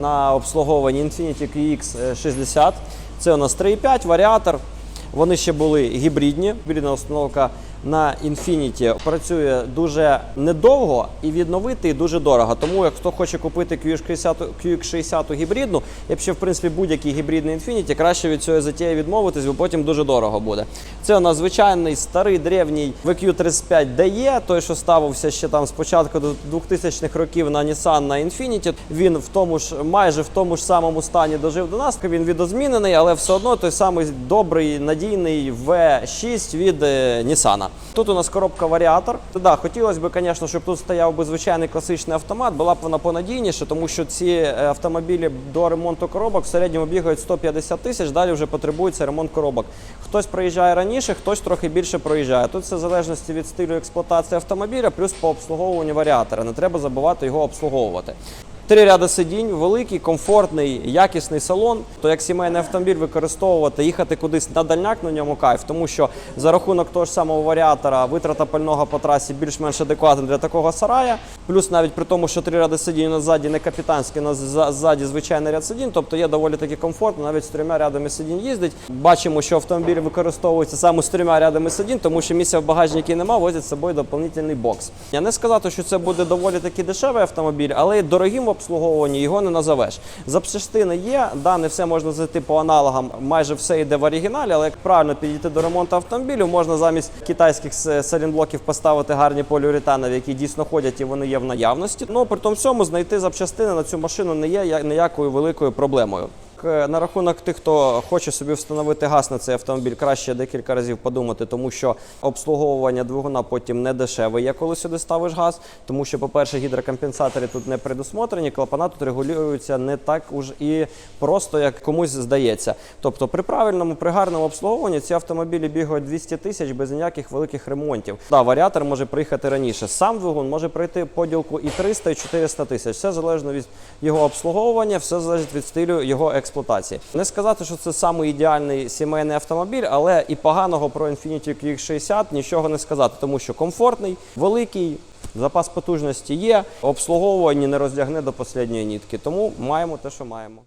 На обслуговуванні Infiniti QX60. Це у нас 3.5 варіатор. Вони ще були гібридні. Гібридна установка на Infiniti працює дуже недовго і відновити дуже дорого. Тому як хто хоче купити QX60, QX60 гібридну, я б ще в принципі будь-який гібридний Infiniti, краще від цієї затії відмовитись, бо потім дуже дорого буде. Це у нас звичайний старий древній VQ35 DE, той, що ставився ще там з початку до 2000-х років на Nissan на Infiniti. Він в тому ж майже в тому ж самому стані дожив до нас. Він відозмінений, але все одно той самий добрий надійний V6 від е, Nissan. Тут у нас коробка варіатор. Да, хотілося б, звісно, щоб тут стояв би звичайний класичний автомат, була б вона понадійніше, тому що ці е, автомобілі до ремонту коробок в середньому бігають 150 тисяч, далі вже потребується ремонт коробок. Хтось проїжджає раніше, хтось трохи більше проїжджає. Тут все в залежності від стилю експлуатації автомобіля, плюс по обслуговуванню варіатора. Не треба забувати його обслуговувати. Три ряди сидінь, великий, комфортний, якісний салон. То як сімейний автомобіль використовувати, їхати кудись на дальняк на ньому кайф, тому що за рахунок того ж самого варіатора витрата пального по трасі більш-менш адекватна для такого сарая. Плюс навіть при тому, що три ряди сидінь у нас ззаді не капітанські, у нас ззаді звичайний ряд сидінь, тобто є доволі таки комфортно, навіть з трьома рядами сидінь їздить. Бачимо, що автомобіль використовується саме з трьома рядами сидінь, тому що місця в багажнику нема, возять з собою доповнительний бокс. Я не сказати, що це буде доволі таки дешевий автомобіль, але дорогим обслуговуванні його не назовеш. Запчастини є, да, не все можна зайти по аналогам, майже все йде в оригіналі, але як правильно підійти до ремонту автомобілю, можна замість китайських селінблоків поставити гарні поліуретанові, які дійсно ходять і вони є в наявності. Ну при тому всьому знайти запчастини на цю машину не є ніякою великою проблемою. К- На рахунок тих, хто хоче собі встановити газ на цей автомобіль, краще декілька разів подумати, тому що обслуговування двигуна потім не дешеве є, коли сюди ставиш газ. Тому що, по-перше, гідрокомпенсатори тут не предусмотрені, клапана тут регулюються не так уж і просто, як комусь здається. Тобто, при правильному, при гарному обслуговуванні ці автомобілі бігають 200 тисяч без ніяких великих ремонтів. Да, варіатор може приїхати раніше. Сам двигун може пройти поділку і 300, і 400 тисяч. Все залежно від його обслуговування, все залежить від стилю його експлуатації. Не сказати, що це самий ідеальний сімейний автомобіль, але і поганого про Infiniti QX60 нічого не сказати, тому що комфортний, великий. Запас потужності є, обслуговування не роздягне до останньої нітки, тому маємо те, що маємо.